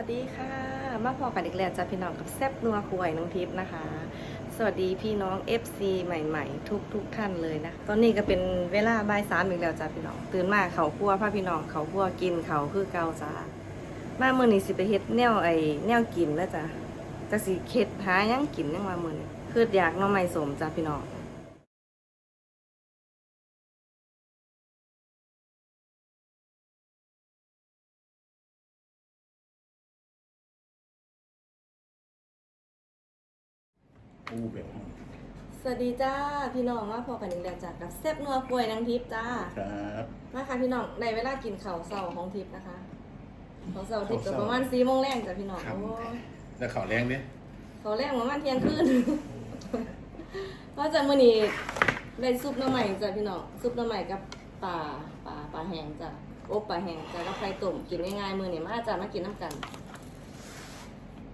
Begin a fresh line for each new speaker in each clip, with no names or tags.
วัสดีค่ะ มาพอกันอีกแล้วจ้ะพี่น้องกับแซบนัวควยน้องทิพย์นะคะ สวัสดีพี่น้อง FC ใหม่ๆ ทุกทุกๆท่านเลยนะ ตอนนี้ก็เป็นเวลาบ่ายสามอีกแล้วจ้ะพี่น้อง ตื่นมาเขาคั่วพาพี่น้องเขาคั่วกินเขาคือเกาจ้ามาเมื่อนี้สิไปเฮ็ดแนวไอ้แนวกินแล้วจ้ะจะสิเค็ดหายังกินยังมาเมื่อนี้คืออยากน้องใหม่สมจ้ะพี่น้อง
ปูแบบ
สวัสดีจ้าพี่น้องมาพอกันอีกแล้วจ้ะกับแซบนัวควยน้องทิพย์จ้า
ครับ
มาค่ะพี่น้องในเวลากินข้าวเสาร์ของทิพย์นะคะข้าวเสาร์ทิพย์ก็ประมาณสี่โมงแรงจ้ะพี่น้อง
ครับ
โอ้
แล้วขอแรงเนี่ย
ข้าวแรงประมาณเที่ยงคืนว่าจะมื้อนี้ได้ซุปหน้ำใหม่จ้ะพี่น้องซุปหน้ำใหม่กับปลาปลาปลาแห้งจ้ะอบปลาแห้งจ้ะกับไข่ต้มกินง่ายๆมื้อนี้มาจ้ะมากินน้ำกัน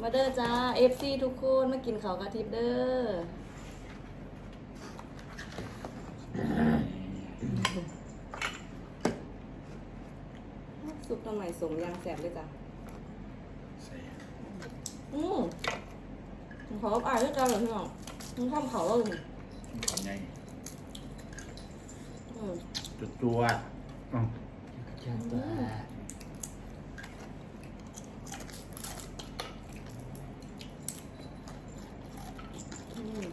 มาเด้อจ้า FC ทุกคนมากินข้าวกับทิพย์เด้อซุปหน้ำใหม่สมยางแสบเลยจ้ะ
ใส่
อืมขออ่านด้วยกันเหรอพี่น้องมึงทำเขาแล้วนี่
ทำไง
อืม
จุดตัวอ๋อ
จังตัว
อืม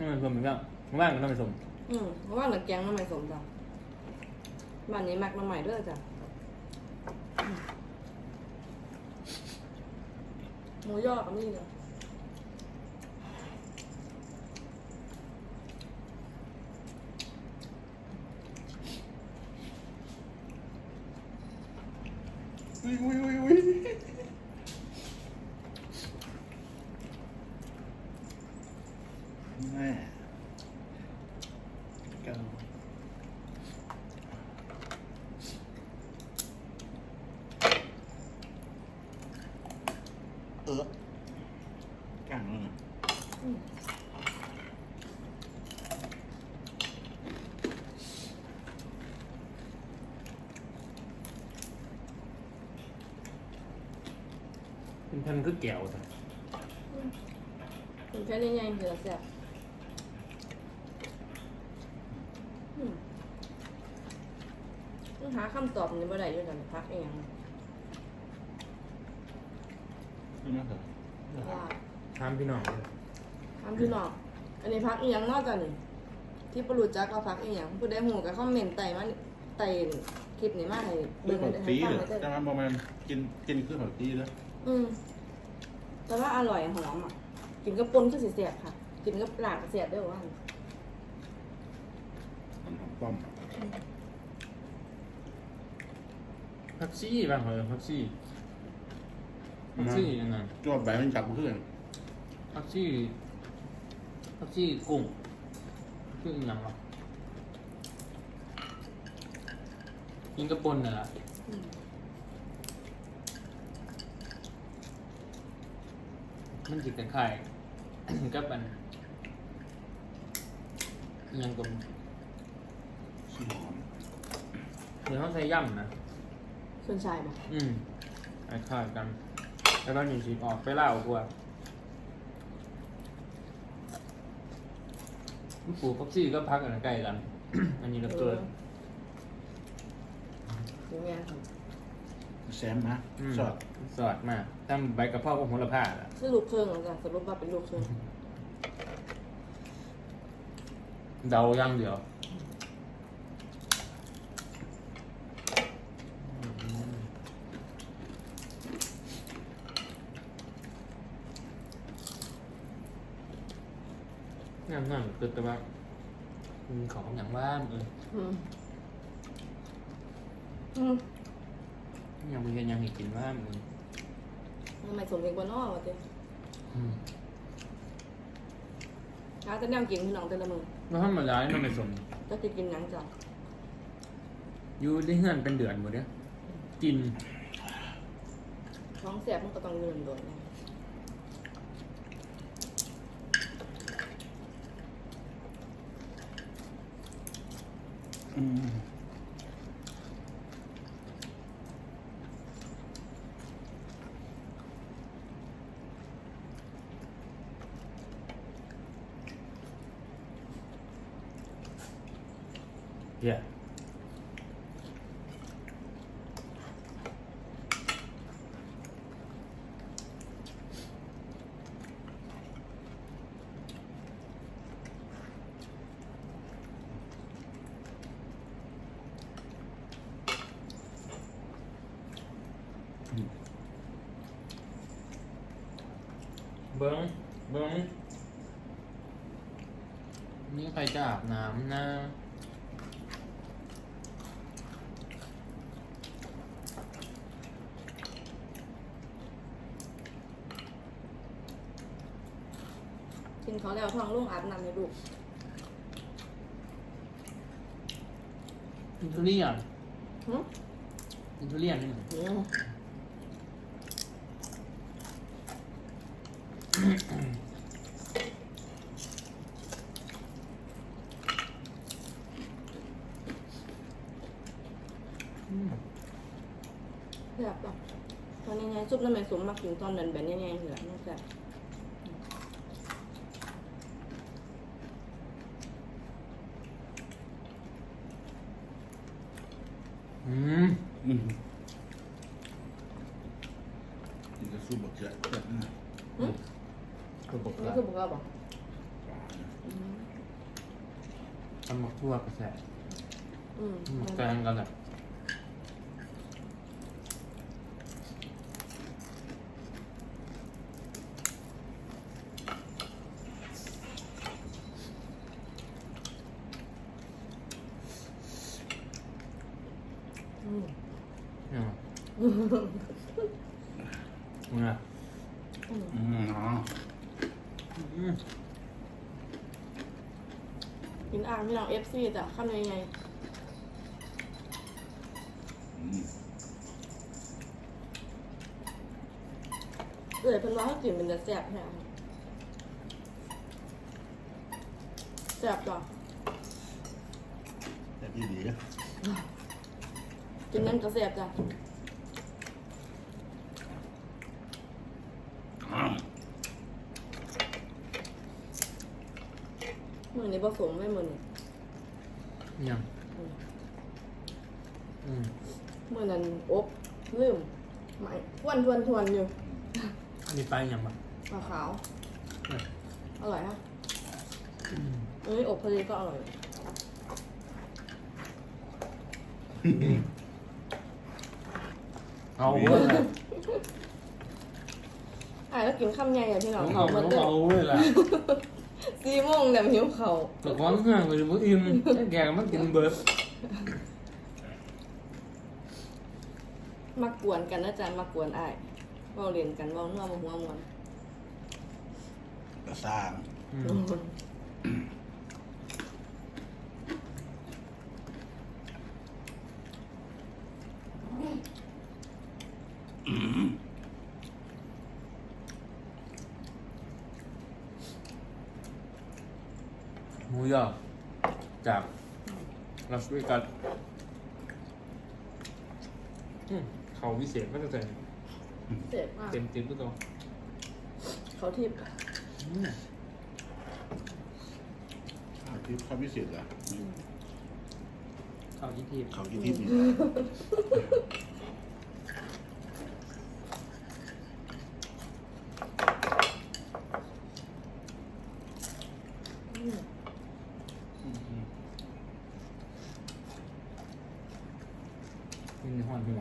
นี่ มันสมเหมือนกันว่างก็ต้องไปสม
อืมเพราะว่าหนังแกงน้ำใหม่สมจ้ะบ้านนี้มักน้ำใหม่ด้วยจ้ะอืมหมูยอกับนี่เลย
อุ้ยอุ้ยอุ้ยอุ้ยแม่เก้าเออกลางแล้วนะ
อืม
เป็นพันคือแก้วจ้ะ
ถึงแค่นี้ไงเดี๋ยวแซ่บอืมต้องหาคำตอบในบ่ได้อยู่กันพักเอง
นี่นะเถอะ
ว่า
ถามพี่น้องเลย
ถามพี่น้องอันนี้พักอีหยังนอกจากนี่ที่ปรุจักก็พักอีหยังผู้ใดหูก็คอมเมนต์ไต่มาไต่คลิปนี้มาให้
เรื่อง
เบิ่ง
ผัก
ให้
ตี
ฟัง
เหรอ
ไว้เด้อ
แต่ว่าประมาณกินกินคือผักตีแล้ว
อืม แต่ว่าอร่อยหอมอะกินกับปนก็สิเสียบค่ะ กินกับปลาก็เสียบด้วยว่า
มันหอมป้อม
พักซี่บ้างเหรอพักซี่พักซี่ยังไง
จวบใบมันจับเพื่อน
พักซี่พักซี่กุ้งคืออหย่างวะกินกระปนน่ะล่ะ
อื ม
มันจิตคล้ายๆกับอันอิหยังกับ
สมอง
เดี๋ยวเขาใช้ย่ำนะ
ส่วนชายบอก
อืมคล้ายๆกัน แล้วก็หนึ่งสีออกไปเล่ากว่ามันปลูกพักซี่ก็พักกันใกล้กัน อันนี้ก็เกิด
อย่างเงี้ยค่ะ
แซมนะ
อืม
สอด
สอดมากตั้งใบกระเพราะกับโหระพาล่ะ
คือลูกเครื่องเหมือนกันสรุปว่าเป็นลูกเครื่อง
เดาอย่างเดียวงามงามๆคือแต่ว่ามีของอย่างว่าเออ
อืมอืม
ยังไม่เห็นยังเห็นกินว่าเออ
ทำไมสมเด็จบนนอกวะเจ๊
อืม
หาแต่แนวกินพี่น้องแต่ละมือ
แล้วธรรมดานี่มันไม่สม
จะกินกินหยังจ้ะ
อยู่ได้เฮือนเป็นเดือนหมดเนี่ยกิน
ท้องเสียบมันก็ต้องเงินโดนนะ
อืม
บิ้งเบิ้งนี่ใครจะอาบน้ำนะ
กินเขาแล้วท้องลุงอาบน้ำให้ลูก
อินทูเรียน
หึ
อินทูเรียนนี่
อืม
อืม
แบบป่ะตอนนี้ไงซุปน้ำมันสมมากินตอนนั้นแบบนี้ไงเหรอนี่แบบ
อืม
อืมกินกระสู้บักเจ็ดเจ็ดนะ
คือบอ ก
นี่
ว่า
คือบุกเราบอก
ปลาเนี่ย
ทำหมักทั่วกระแส
อืม
หมักแกงกันแหละ
อืม
อืมมึงอะ
อืม
อืมอ๋อ
อืม
กิน อ่างพี่น้องเอฟซีจ้ะข้าวในไง
อืม
เอื่อยเพิ่นว่าให้กินเป็นจะแซ่บแท้แซ่บจ้ะ
แต่พี่ดี
กินนั่นก็แซ่บจ้ะ
อ้าว
มือนี้ผสมไม่มือนี้
ยัง
อืม
อืม
มือนั้นอบลืมไม่ทวนทวนทวนอยู่
อันนี้ไปยังปะ
ปลาขาว
เนี่ย
อร่อยฮะ
อืม
เอ้ยอบพอดีก็อร่อย
เอาเว้ย
อะแล้วกินข้าวใหญ่อะพี่น้อง
เอา
เขา
เอา
มาเติม
เอาเว้ยล่ะ
สี่โมงเนี่ยหิวเขาว
แต่ความห่างเลยมึงอิ่มแกมันกินเบิร์ด
มากวนกันนะจ๊ะมากวนอ้ายเว้าเล่นกันเว้านัวมาหัวมวน
กระซ่าง
อืมหมูยอจาก ลาสเวกัสอืมเขาวิเศษก็จะใส่
เจ็บมาก
เต็มติ๊บก็ตัว
เขาทิพย์
อืม
ข้าวทิพย์ข้าวพิเศษอะ
เขาที่ทีบ
ข้าวที่ทิพย์นี่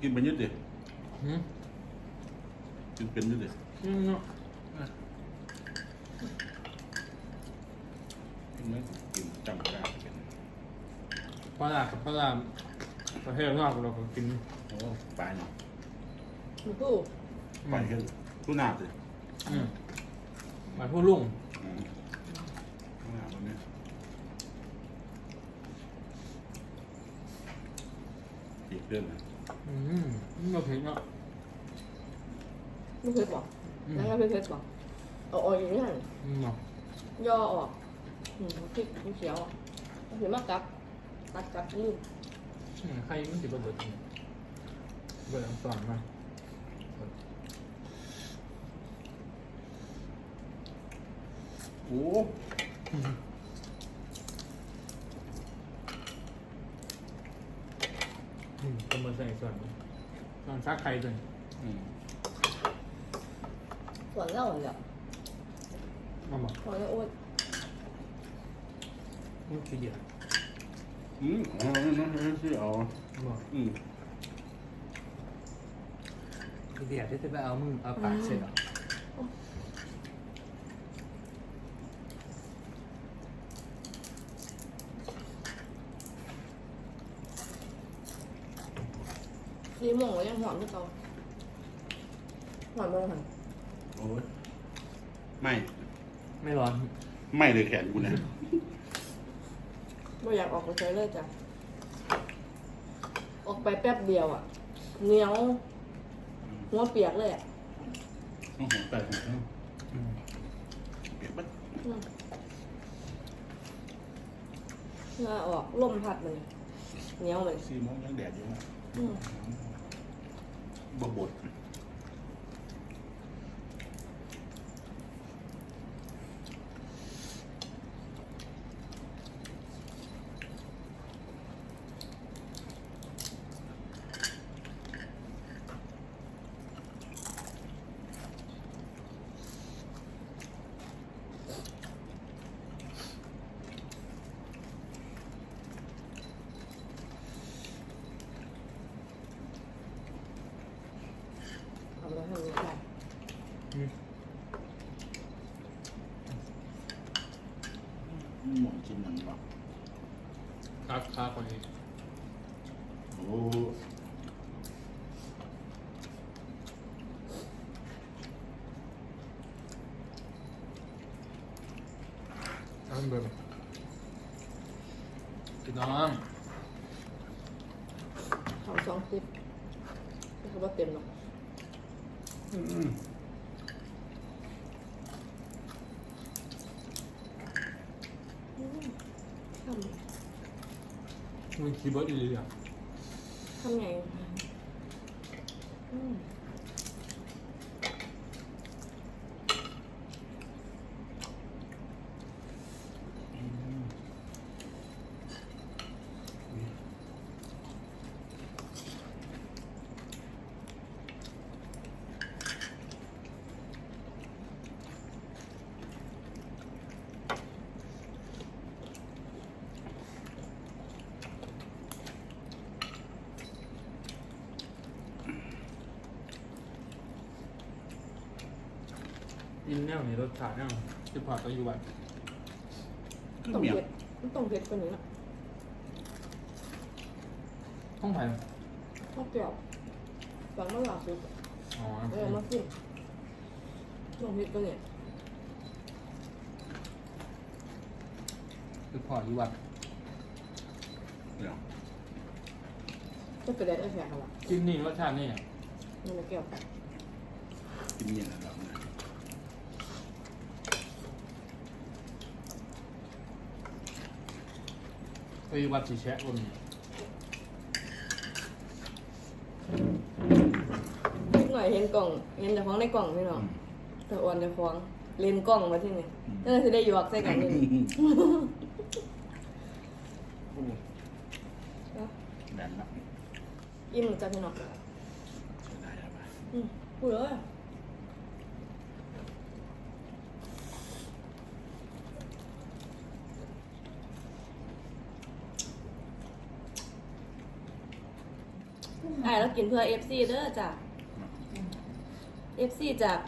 กิน
เป็
นยืดดิ
อืม
กินเป็นยืดดิ
อืมเนาะ
กินไหมกินจำไม่ได้เป็น
ปลาหลากับปลาหลาประเทศนอกเราก็กิน
โอ้ปลาเนาะ
หมูกู้
ปลาแค่ทุนาสิ
อืมมาพูดลุง
อืมข้างหน้าตรงนี้อีกเรื่องหนึง
อืมนี่เราเผ็ดเนาะ
ไม่เคยบอก
อืม
แล้วก็ไม่เคยบอกเอาออกอย่างนี้หัน
อืมเนาะ
ย่อออกอืมพริกเขียวอะเห็นมากกับตัดกับลืม
อืมใครมันจะเบิดเบิดเนี่ยเบิดอันตอนมา
โอ้
อืมก็มาใส่ส่วนนี้ส่วนซักไข่ตัวนี้
อืม
ส่วนเล่าเนี่ย
มาบอก
ส่วนเล่าอ้วน
มันขี้เดียด
อืมอ๋อนั่นนั่นนั่นสิเอา
บอก
อืม
ขี้เดียดที่จะไปเอามึงเอาปากเสร็จอ่ะ
ซีโมงก็ยังหอมที่เขาหอมเลยหัน
โอ้ยไม่
ไม่ร้อน
ไม่เลยแขนกูเนี่ย
ไม่อยากออกไปใช้เลยจ้ะ ออกไปแป๊บเดียวอะ เหนียว หัวเปียกเลยอะ
โอ้โหแต่ของเขา
อืม
เก็บบัด
อืมเหงื่อออกลมพัดเลยเหนียวเลย
สี่โมงยังแดดอยู่นะ
อืม
บ่บด
เอาไปให้ดูได้
อืม
หมุนชิ้นหนึ่งป่ะ
ครับครับคนนี้
โอ้
เอาเบอร์พี่น้อง
เขาสองคลิปไม่คือว่าเต็มหรอก
อืม
อืมท
มึงคีย์บอร์ดอีหลีอะำ
ทำไงอืม
อืม
อินแนวนี่รสชาติแนวที่พอตัวอยู่บ้าน
คือ
ต้อง
เมียง
เผ็ดมันต้องเผ็ดกว่านี้นะ
ห้องไผ่
ต้องเปรี้ยวฝังมะนาวสุด
อ๋อ
เออมากินต้องเผ็ดกว่านี้
คือพออยู่บ้าน
เดี๋ยว
ก็กระเด็นไอ้แขกอะไร
กินนี่รสชาตินี่อะ
นี่มาแก้ว
กินเมียงระดับน
ไปอยู่บ้านสีแฉะบนนี้
นิดหน่อยเห็นกล่องเห็นแต่ของในกล่องพี่น้องแต่อ่อนจะฟ้องเลนกล้องมาที่นี่ก็เลยจะได้หยวกใส่กันนี่
โอ้แดนละ
อิ่มจ้ะพี่น้อง
ใช้ได้แล้วป่ะ
อืมพูดเลย อ่าแล้วกินเพื่อ FC เด้อจ้ะ FC จาก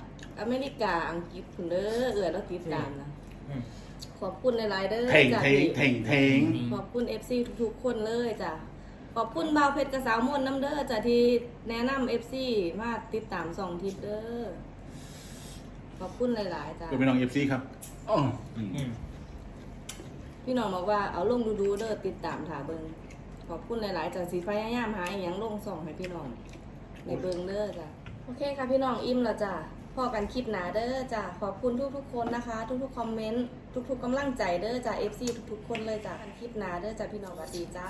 อเมริกาอังกฤษคุณเด้อเอือแล้วติดตามนะ
อืม
ขอบคุณหลายๆเด้อ
เท่ง
จ้ะ
เท่ง
ที่
เท่งเท่ง
ขอบคุณ FC ทุกๆคนเลยจ้ะขอบคุณบ่าวเพชรกับสาวมนต์น้ำเด้อจ้ะที่แนะนำ FC มาติดตามสองทิปเด้อขขอบคุณหลายๆจ้า
ก็เป็นน้องเอฟซีครับอ๋ออืม
อืม
พี่น้องบอกว่าเอาลงดูๆเด้อติดตามถาเบิง ขอบคุณหลายๆจากสีพยายามหาอหย่างลงส่องให้พี่น้องในเบิงเด้อจ้ะโอเคค่ะพี่น้องอิ่มแล้วจ้ะพอกันคลิปหนาเด้อจ้ะขอบคุณทุกๆคนนะคะ ทุกๆคอมเมนต์ทุกๆกำลังใจเด้อจ้า FC ทุกๆคนเลยจ้ะกันคลิปหนาเด้อจ้ะพี่น้องสวัสดีจ้า